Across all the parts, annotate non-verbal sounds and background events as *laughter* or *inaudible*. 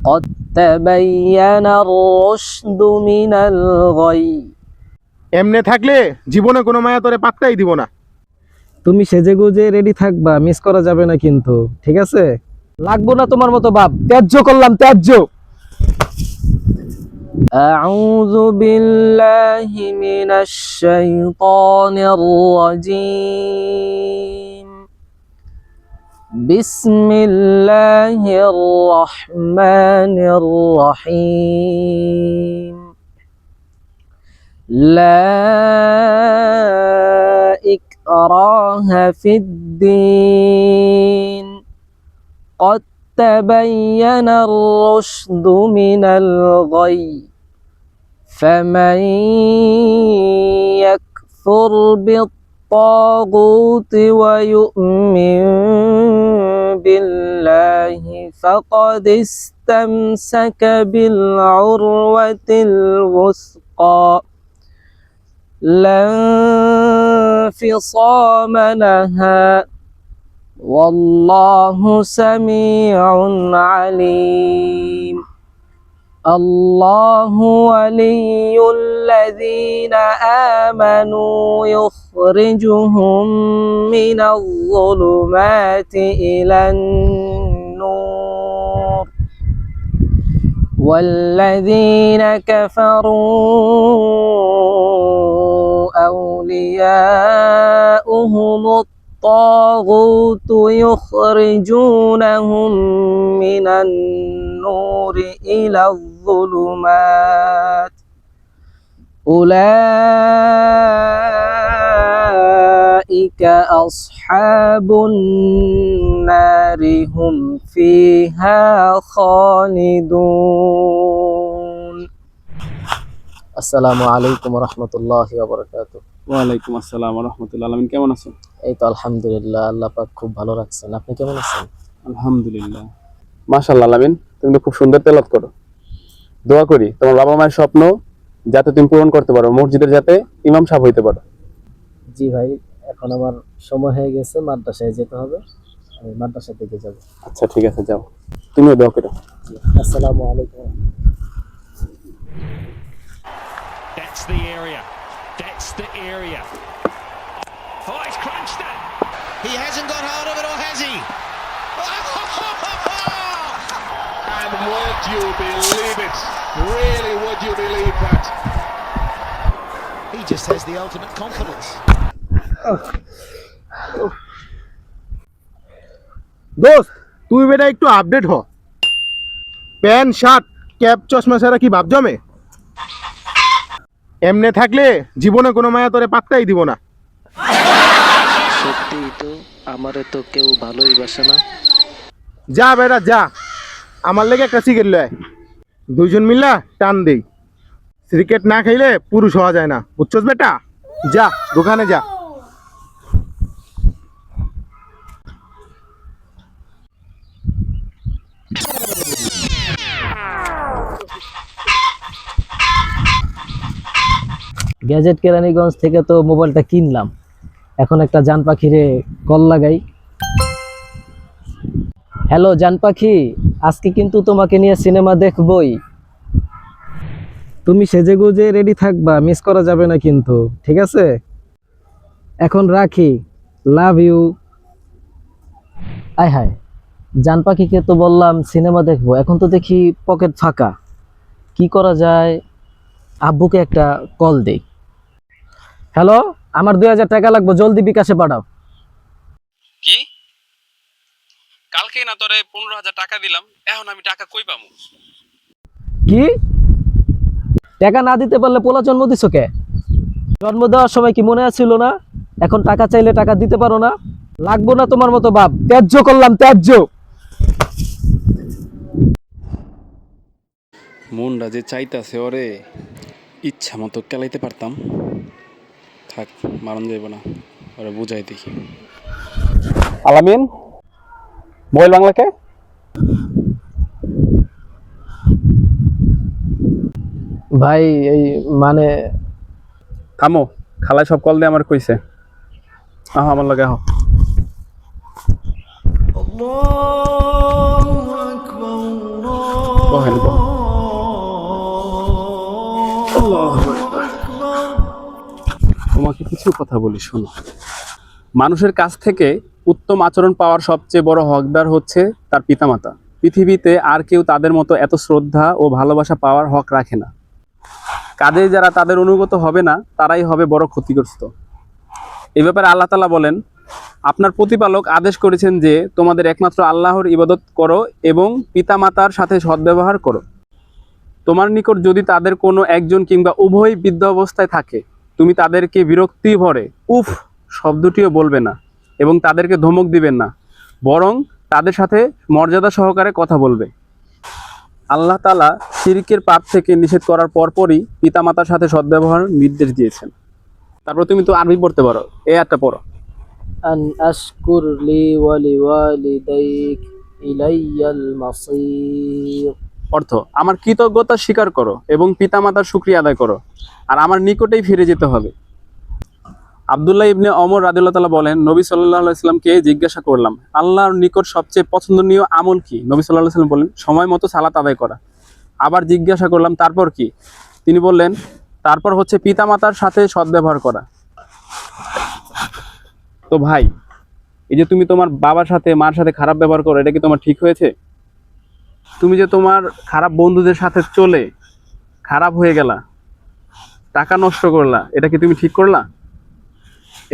قد تبين الرشد من الغي এমনে থাকলে জীবনে কোনো মায়া তোরে পাত্তাই দিব না তুমি সেজে গুজে রেডি থাকবা মিস করা যাবে না কিন্তু ঠিক আছে লাগবো না তোমার মতো বাপ ত্যায্য করলাম ত্যায্য أعوذ بالله من الشيطان الرجيم بسم الله الرحمن الرحيم لا إكراه في الدين قد تبين الرشد من الغي فمن يكفر بالطاغوت ويؤمن بالله فقد استمسك بالعروة الوثقى. لا انفصام لها. والله سميع عليم. الله ولي الذين آمنوا يخرجهم من الظلمات إلى النور. والذين كفروا أولياؤهم الطاغوت يخرجونهم من النور إلى الظلمات. أولئك أصحاب النار هم فيها خالدون. আসসালামু আলাইকুম রহমতুল্লাহ বরকাত ওয়ালাইকুম আসসালাম রহমতুল্লাহ আলমিন কেমন আছেন? এই তো আলহামদুলিল্লাহ আল্লাহ পাক খুব ভালো রাখছেন। আপনি কেমন আছেন? আলহামদুলিল্লাহ। মাশাল্লাহ আলমিন তুমি তো খুব সুন্দর তেলাপ করো। দোয়া করি তোমার বাবা মায়ের স্বপ্ন যাতে তুমি পূরণ করতে পারো মসজিদের যাতে ইমাম সাহেব হইতে পারো। জি ভাই এখন আমার সময় হয়ে গেছে মাদ্রাসায় যেতে হবে। আমি মাদ্রাসা থেকে যাব। আচ্ছা ঠিক আছে যাও। তুমিও দোয়া করো। আসসালামু আলাইকুম। That's the area. That's the area. Oh, he's crunched it. He hasn't got hold of it, or has he? *laughs* And would you believe it? Really, would you believe that? He just has the ultimate confidence. দোস্ত তুই বেটা একটু update হ pant shirt cap চশমা ছাড়া কি ভাব জমে এমনে থাকলে জীবনে কোনো মায়া তোরে পাত্তাই দিব না। সত্যি তো আমারে তো কেউ ভালোই বাসে না। যা বেটা যা। আমার লেগে একটা সিগারেট লয়। দুইজন মিল্লা টান দেই। ক্রিকেট না খেলে পুরুষ হওয়া যায় না। বুঝছস বেটা? যা দোকানে যা। গ্যাজেট কেরানীগঞ্জ থেকে তো মোবাইলটা কিনলাম। এখন একটা জান পাখিরে কল লাগাই। হ্যালো জান পাখি, আজকে কিন্তু তোমাকে নিয়ে সিনেমা দেখবই। তুমি সেজে গুজে রেডি থাকবা মিস করা যাবে না কিন্তু, ঠিক আছে? এখন রাখি লাভ ইউ আয় হায় জান পাখিকে তো বললাম সিনেমা দেখব, এখন তো দেখি পকেট ফাঁকা। কি করা যায়? আব্বুকে একটা কল দেই। হ্যালো আমার দুই হাজার টাকা লাগবে জলদি বিকাশে পাঠাও। কি? কালকে না তোরে পনেরো হাজার টাকা দিলাম এখন আমি টাকা কই পাবো কি? টাকা না দিতে পারলে পোলা জন্ম দিছ কে? জন্ম দেওয়ার সময় কি মনে আছিল না? এখন টাকা চাইলে টাকা দিতে পারো না? লাগবো না তোমার মতো বাপ। ত্যায্য করলাম ত্যায্য। মনটা যে চাইতাছে ওরে ইচ্ছা মতো কেলাইতে পারতাম। থাক মারণ যাইব না। ওরা বুঝাই দেখি। আলামিন মোবাইল বাংলাকে ভাই এই মানে থামো খালায় সব কল দিয়ে আমার কইছে। আহ আমার লাগে আহ. বহেন বহেন। তোমাকে কিছু কথা বলি, শোনো। মানুষের কাছ থেকে উত্তম আচরণ পাওয়ার সবচেয়ে বড় হকদার হচ্ছে তার পিতামাতা। পৃথিবীতে আর কেউ তাদের মতো এত শ্রদ্ধা ও ভালোবাসা পাওয়ার হক রাখে না। কাজেই যারা তাদের অনুগত হবে না, তারাই হবে বড় ক্ষতিগ্রস্ত। এই ব্যাপারে আল্লাহ তালা বলেন, আপনার প্রতিপালক আদেশ করেছেন যে তোমাদের একমাত্র আল্লাহর ইবাদত করো এবং পিতামাতার সাথে সদ্ব্যবহার করো। তোমার নিকট যদি তাদের কোনো একজন কিংবা উভয় বৃদ্ধ অবস্থায় থাকে তুমি তাদেরকে বিরক্তি ভরে, উফ, শব্দটিও বলবে না এবং তাদেরকে ধমক দিবেন না, বরং তাদের সাথে মর্যাদা সহকারে কথা বলবে। আল্লাহ তালা শিরিকের পাপ থেকে নিষেধ করার পরপরই পিতামাতার সাথে সদ্ব্যবহার নির্দেশ দিয়েছেন। তারপর তুমি তো আরবি পড়তে পারো এ একটা পড়ো। আন আশকুর লি ওয়ালি ওয়ালিদাইক ইলাইয়াল অর্থ, আমার কৃতজ্ঞতা স্বীকার করো এবং পিতামাতার শুক্রিয়া আদায় করো, আর আমার নিকটেই ফিরে যেতে হবে। আবদুল্লাহ ইবনে অমর রাদিল্লাহ তালা বলেন, নবী সাল্লাহ ইসলামকে জিজ্ঞাসা করলাম, আল্লাহর নিকট সবচেয়ে পছন্দনীয় আমল কি? নবী সাল্লাহ সাল্লাম বলেন, সময় মতো সালাত আদায় করা। আবার জিজ্ঞাসা করলাম, তারপর কি? তিনি বললেন, তারপর হচ্ছে পিতামাতার সাথে সদ্ব্যবহার করা। তো ভাই, এই যে তুমি তোমার বাবার সাথে, মার সাথে খারাপ ব্যবহার করো, এটা কি তোমার ঠিক হয়েছে? তুমি যে তোমার খারাপ বন্ধুদের সাথে চলে খারাপ হয়ে গেলা, টাকা নষ্ট করলা, এটা কি তুমি ঠিক করলা?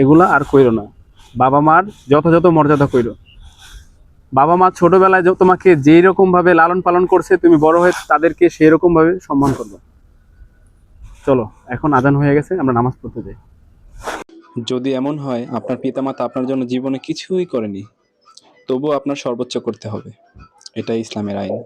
এগুলা আর কইরো না। বাবা মার যথাযথ মর্যাদা কইরো। বাবা মা ছোটবেলায় যে তোমাকে যেই রকম ভাবে লালন পালন করছে, তুমি বড় হয়ে তাদেরকে সেই রকম ভাবে সম্মান করবে। চলো, এখন আজান হয়ে গেছে, আমরা নামাজ পড়তে যাই। যদি এমন হয়, আপনার পিতামাতা আপনার জন্য জীবনে কিছুই করেনি, তবুও আপনার সর্বোচ্চ করতে হবে। এটাই ইসলামের আইন।